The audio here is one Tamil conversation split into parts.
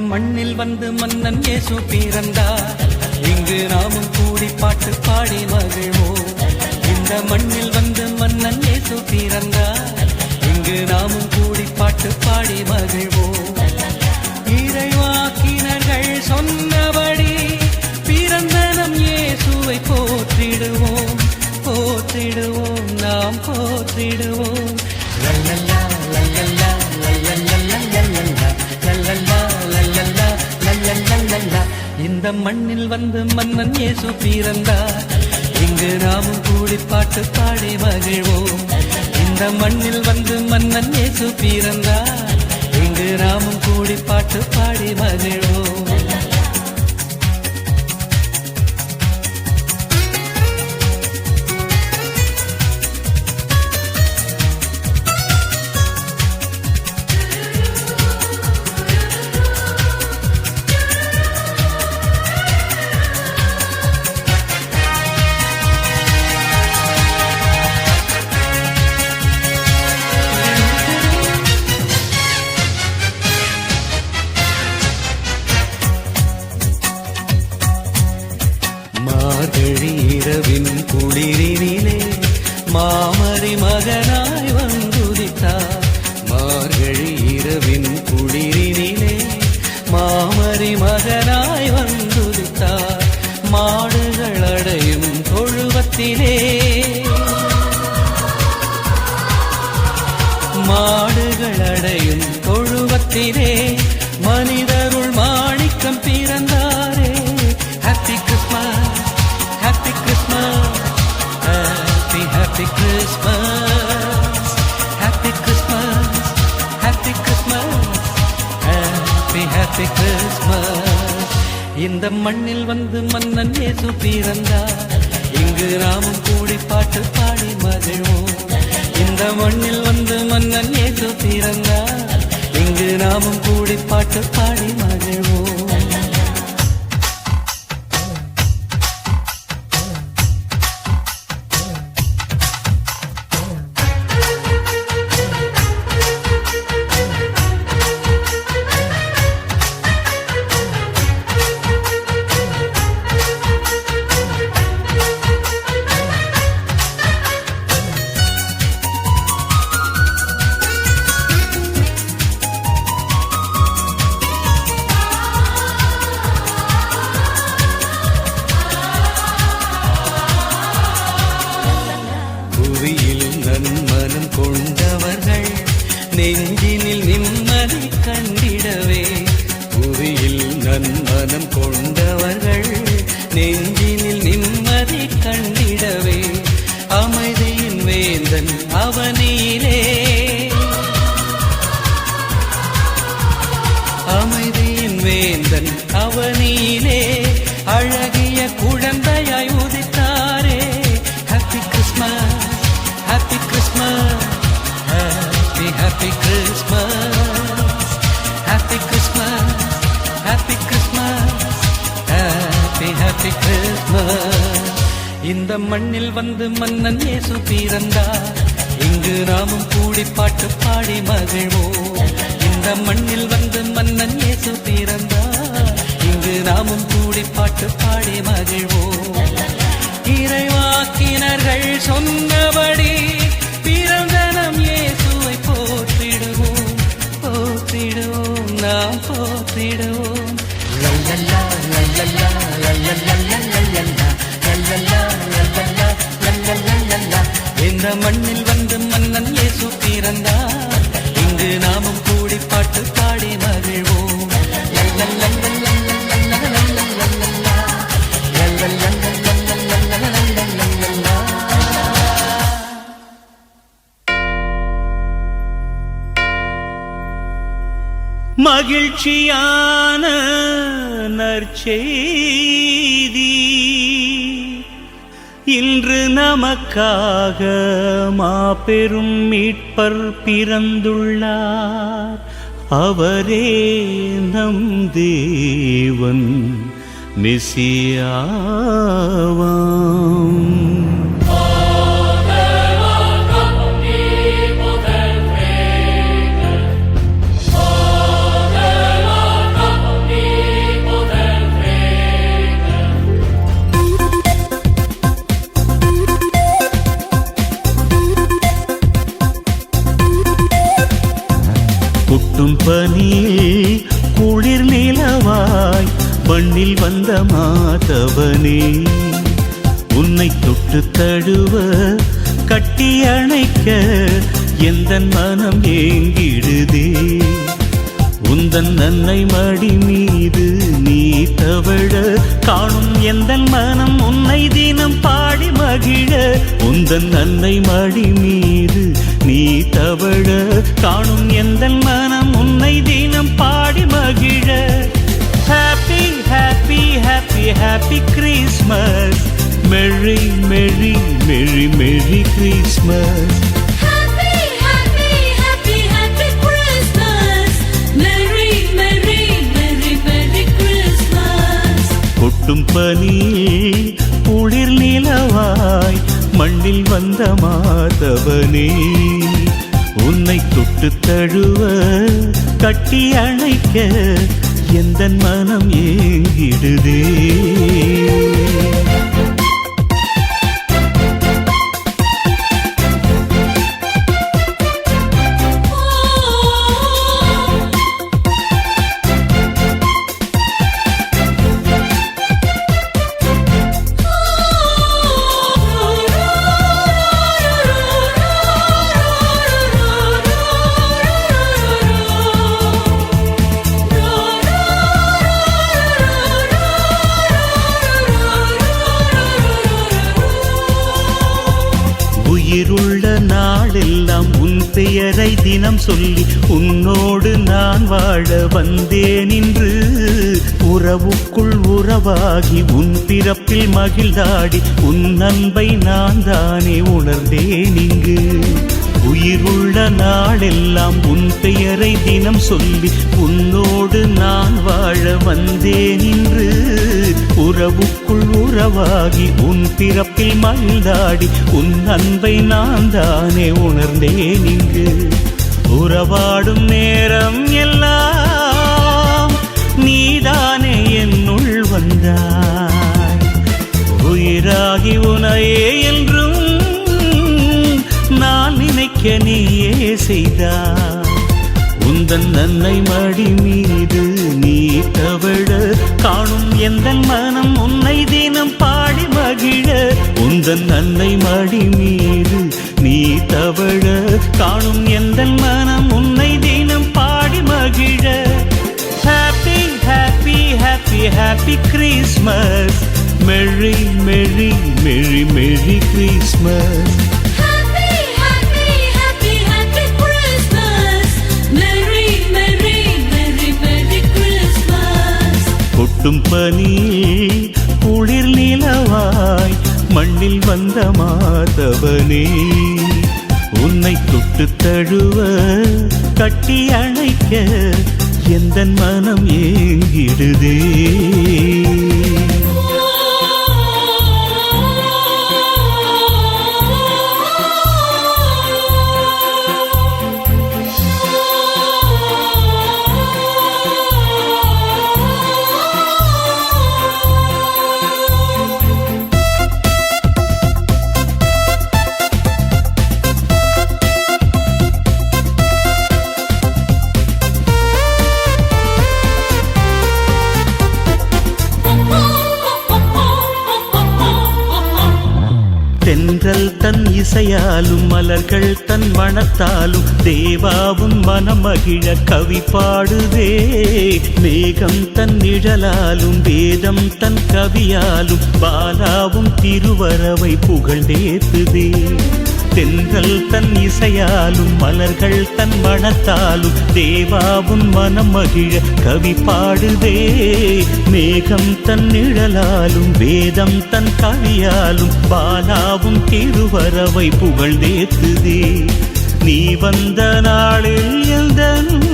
மண்ணில் வந்து மன்னன் இயேசு பிறந்தா இங்கு நாமும் கூடி பாட்டு பாடி மகிழ்வோம். இந்த மண்ணில் வந்து மன்னன் இயேசு பிறந்தா இங்கு நாமும் கூடி பாட்டு பாடி மகிழ்வோம். இறைவாக்கினர்கள் சொன்னபடி பிறந்த நம் இயேசுவை போற்றிடுவோம். போற்றிடுவோம் நாம் போற்றிடுவோம். நல்ல இந்த மண்ணில் வந்து மன்னன் இயேசு பிறந்தார். இங்கு நாமும் கூடி பாட்டு பாடி மகிழ்வோம். இந்த மண்ணில் வந்து மன்னன் இயேசு பிறந்தார். இங்கு நாமும் கூடி பாட்டு பாடி மகிழ்வோம். கிறிஸ்மஸ் இந்த மண்ணில் வந்து மன்னன் இயேசு பிறந்தார். இங்கு நாமும் கூடி பாட்டு பாடி மகிழ்வோம். இந்த மண்ணில் வந்து மன்னன் இயேசு பிறந்தார். இங்கு நாமும் கூடி பாட்டு பாடி மகிழ்வோம். நெஞ்சினில் நிம்மதி கண்டிடவே. புவியில் நன்மனம் கொண்டவர்கள் நெஞ்சினில் நிம்மதி கண்டிடவே. அமைதியின் வேந்தன் அவனே இந்த மண்ணில் வந்து மன்னன் இயேசு பிறந்தார். இங்கு நாமும் கூடி பாட்டு பாடி மகிழ்வோம். இந்த மண்ணில் வந்து மன்னன் இயேசு பிறந்தார். இங்கு நாமும் கூடி பாட்டு பாடி மகிழ்வோம். இறைவாக்கினர்கள் சொன்னபடி மண்ணில் வந்து மன்னன் இயேசு பிறந்தார். இங்கு நாமும் கூடி பாட்டு பாடி மகிழ்வோம். மகிழ்ச்சியான நற்செய்தி இன்று நமக்காக மாபெரும் மீட்பர் பிறந்துள்ளார். அவரே நம் தேவன் மிசியாவாம். மண்ணில் வந்த மாதவனே உன்னை தொட்டு தழுவ கட்டி அணைக்க எந்த மனம் ஏங்கிடுதே. உந்தன் நன்னை மடி மீது நீ தவழ காணும் எந்த மனம் உன்னை தினம் பாடி மகிழ. உந்தன் நன்னை மடி மீது நீ தவழ காணும் எந்த மனம் உன்னை தினம் பாடி happy Christmas merry merry merry merry Christmas Happy, happy, happy, happy Christmas. Merry, merry, merry, merry Christmas. கொட்டும் பனியில் குளிர் நிலவாய் மண்ணில் வந்த மாதவனே உன்னை தொட்டு தழுவ கட்டி அணைக்க எந்த மனம் ஏங்கிடுதே? ஆகி உன் பிறப்பில் மகிழ்ந்தாடி உன் அன்பை நான் தானே உணர்ந்தேன் இங்கு. உயிருள்ள நாளெல்லாம் உன் பெயரை தினம் சொல்லி உன்னோடு நான் வாழ வந்தேன் இன்று. உறவுக்குள் உறவாகி உன் பிறப்பில் மகிழ்ந்தாடி உன் அன்பை நான் தானே உணர்ந்தேன் இங்கு. உறவாடும் நேரம் எல்லாம் என்னுள் உயிராகி உனையே என்றும் நான் நினைக்க நீயே செய்தாய். உந்தன் நன்னை மடி மீது நீ தவழ. காணும் எந்த மனம் உன்னை தினம் பாடி மகிழ. உந்தன் நன்னை மடி மீது நீ தவழ. காணும் எந்த மனம் உன்னை தினம் பாடி மகிழ. Happy Christmas merry merry merry merry Christmas. கொட்டும் பனியில் குளிர் நிலவாய் மண்ணில் வந்த மாதவனே உன்னை தொட்டு தழுவ கட்டி அணைக்க எந்த மனம் ஏங்கிடுதே? இசையாலும் மலர்கள் தன் மணத்தாலும் தேவாவும் மனமகிழ கவி பாடுதே. மேகம் தன் நிழலாலும் வேதம் தன் கவியாலும் பாலாவும் திருவரவை புகழ்ந்தேத்துதே தென்றல் தன் இசையாலும் மலர்கள் தன் மனத்தாலும் தேவாவும் மனம் மகிழ கவி பாடுதே மேகம் தன் நிழலாலும் வேதம் தன் கவியாலும் பாலாவும் திருவரவை புகழ்ந்தேத்துதே நீ வந்த நாளில் எந்தனும்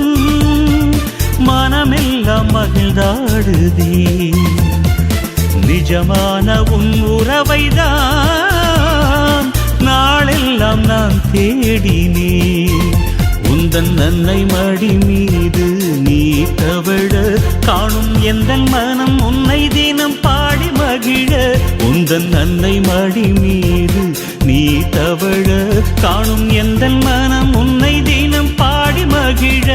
மனமெல்லாம் மகிழ்ந்தாடுதே. நிஜமான உன் உறவைதான் நாளெல்லாம் நான் தேடினேன். உந்தன் நன்னை மடி மீது நீ தவழ. காணும் எந்த மனம் உன்னை தினம் பாடி மகிழ. உந்தன் நன்னை மடி மீது நீ தவழ. காணும் எந்த மனம் உன்னை தினம் பாடி மகிழ.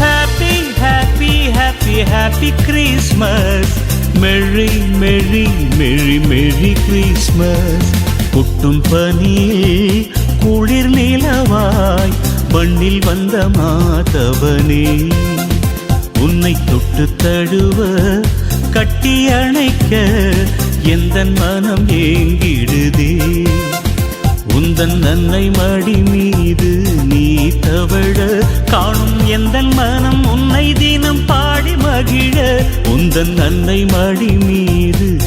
Happy happy happy happy Christmas merry merry merry மெரி கிறிஸ்மஸ் புட்டும் பனியில் குளிர் நிலவாய் மண்ணில் வந்த மாதவனே. உன்னை தொட்டு தழுவ கட்டி அணைக்க எந்த மனம் ஏங்கிடுதே. உந்தன் நன்னை மடி மீது நீ தவழ காணும் எந்த மனம் உன்னை தினம் பாடி மகிழ. உந்தன் நன்னை மடி மீது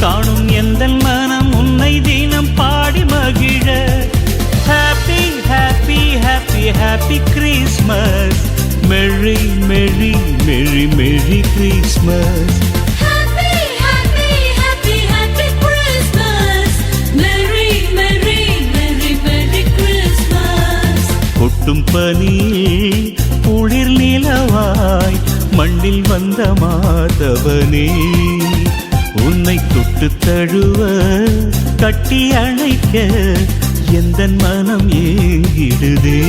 காணும் எந்த மனம் உன்னை தினம் பாடி மகிழ. Happy happy happy happy Christmas merry merry merry மெரி கிறிஸ்மஸ். கொட்டும் பனியில் குளிர் நிலவாய் மண்ணில் வந்த மாதவனே. உன்னை தொட்டு தழுவ கட்டி அணைக்க எந்த மனம் ஏங்கிடுதே?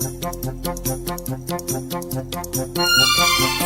Thank you.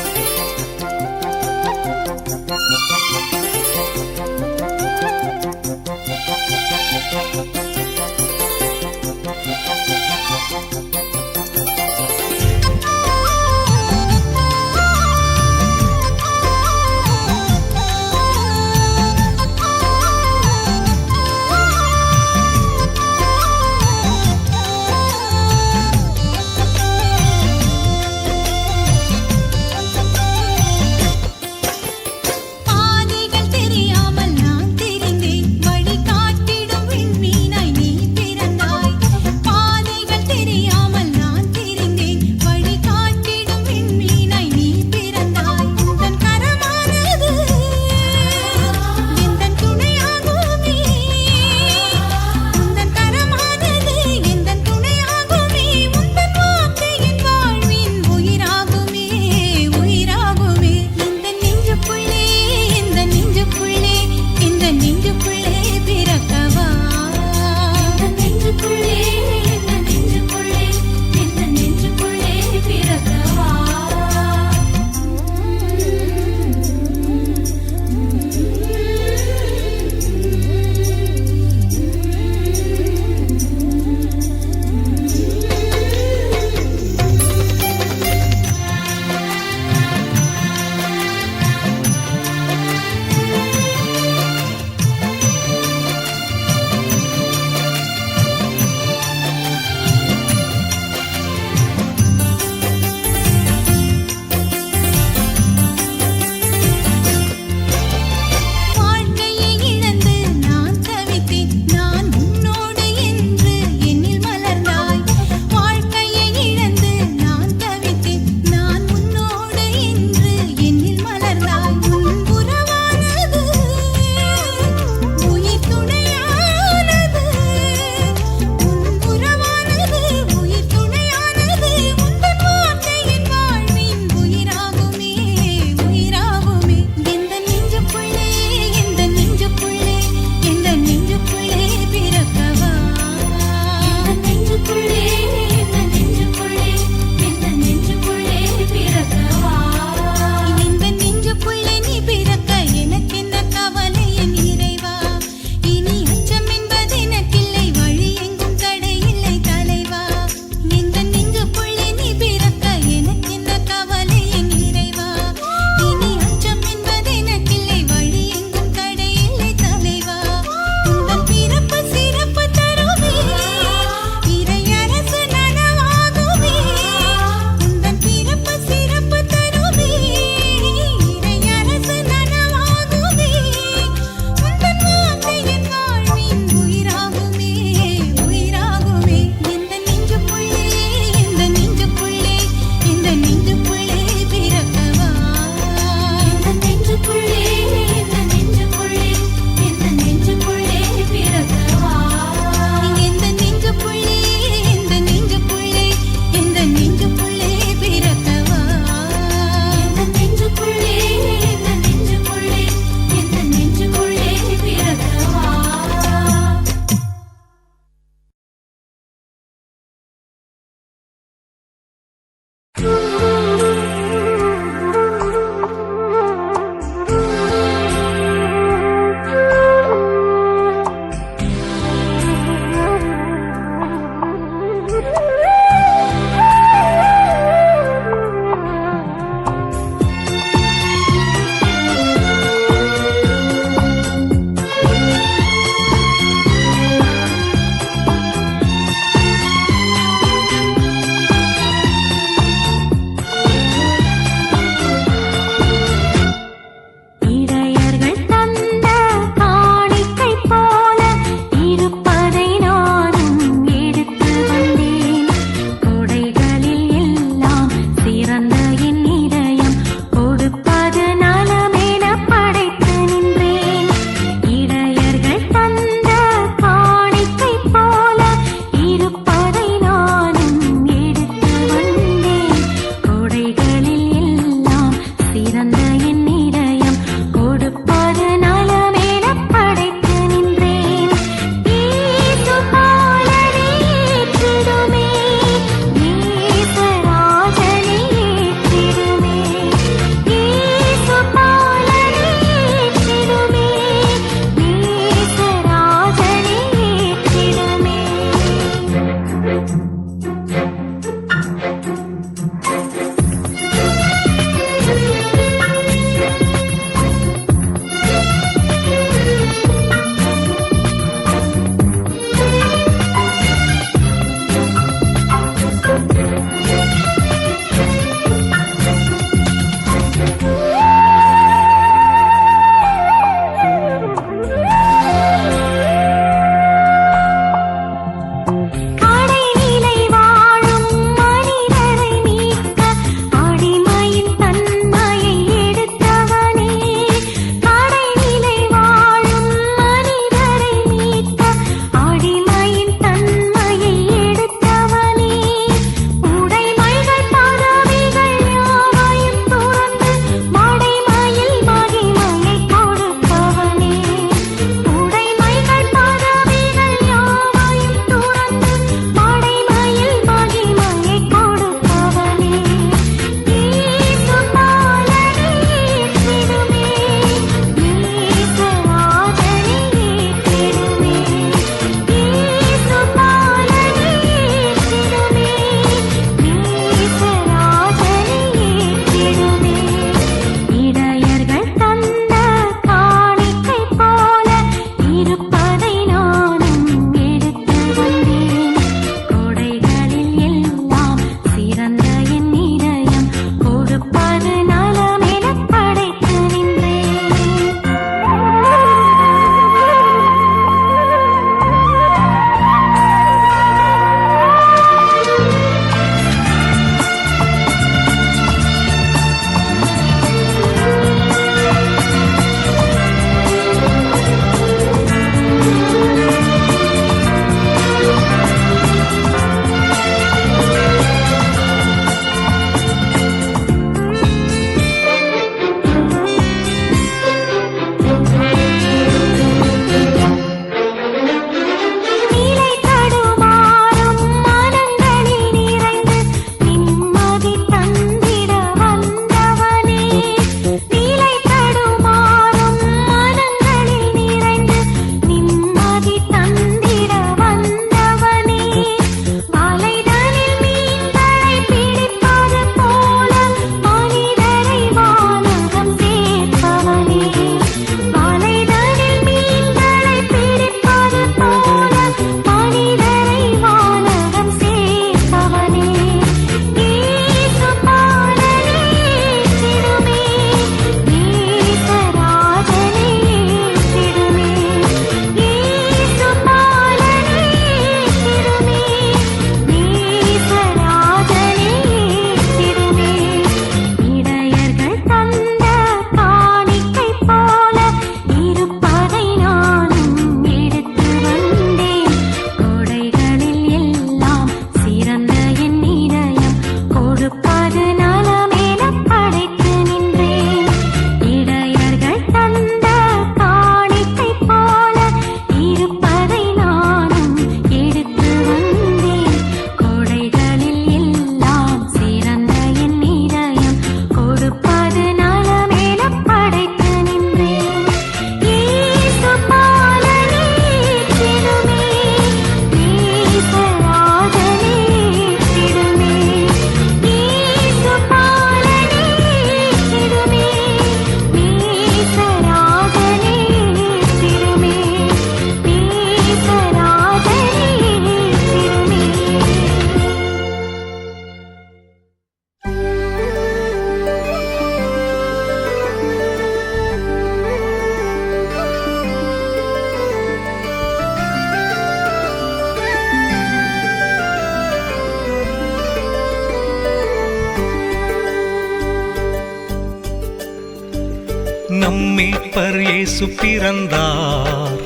நம் மீட்பர் இயேசு பிறந்தார்.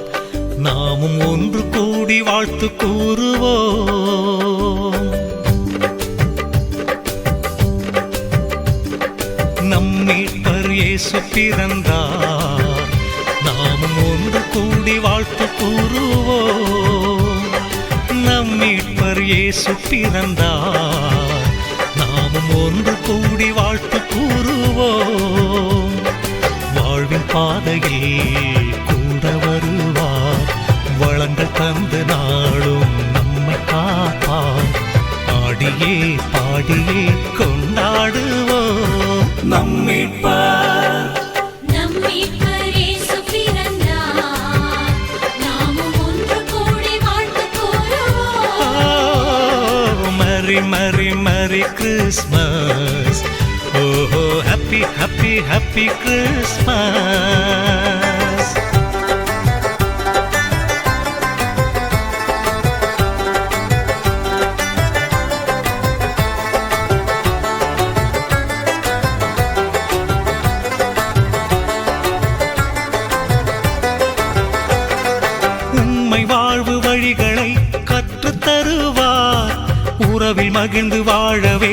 நாமும் ஒன்று கூடி வாழ்த்து கூறுவோம். நம் மீட்பர் இயேசு பிறந்தார். நாமும் ஒன்று கூடி வாழ்த்து கூறுவோம். நம் மீட்பர் இயேசு பிறந்தார். நாமும் ஒன்று கூடி வாழ்த்து கூறுவோம். பாதையில் கூட வருவார். வளங்கள் தந்து நாளும் நம்மை காப்பார். ஆடியே பாடியே கொண்டாடுவோம். நம் மீட்பர் நம் மீட்பர் இயேசு பிறந்தார் நாமும் ஒன்று கூடி வாழ்த்து கூறுவோம் merry merry merry Christmas happy happy happy Christmas உண்மை வாழ்வு வழிகளை கற்றுத் தருவார் உறவில் மகிழ்ந்து வாழவே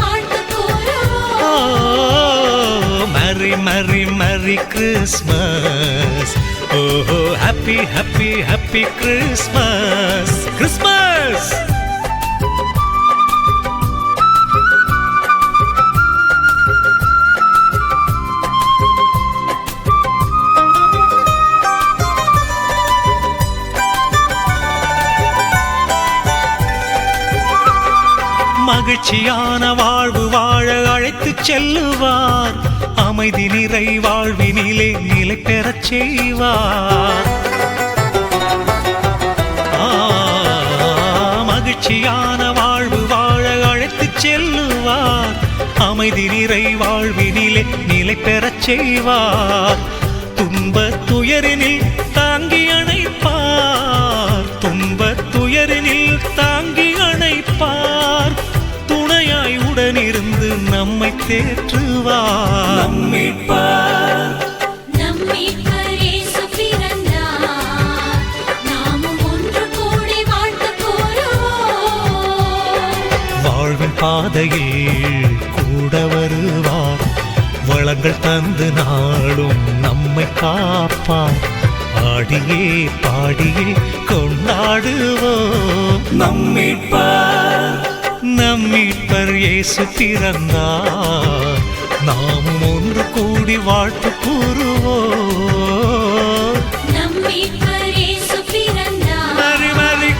வாழ்த்து கூறுவோம் மரி மரி மரி கிறிஸ்மஸ். ஓஹோ happy happy happy Christmas. Christmas! மகிழ்ச்சியான வாழ்வு வாழ அழைத்துச் செல்லுவார். அமைதி நிறை வாழ்வினிலே நிலை பெறச் செய்வார். மகிழ்ச்சியான வாழ்வு வாழ அழைத்துச் செல்லுவார். அமைதி நிறை வாழ்வினிலே நிலை பெறச் செய்வார். துன்ப துயரினில் தாங்கி அணைப்பார். துன்ப துயரினில் தாங்கி கூடி வாழ்த்து கூறுவோம் வாழ்வின் பாதையில் கூட வருவார். வளங்கள் தந்து நாளும் நம்மை காப்பார். ஆடியே பாடியே கொண்டாடுவோம். நம் மீட்பர் நம் மீட்பர் இயேசு பிறந்தார். நாமும் ஒன்று கூடி வாழ்த்து கூறுவோம். ஹாப்பி நம் மீட்பர் இயேசு கிறிஸ்மஸ் பிறந்தார். Merry Merry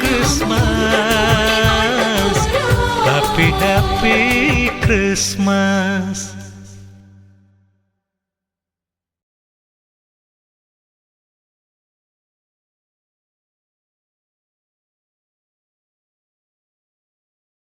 Christmas. Happy Happy Christmas.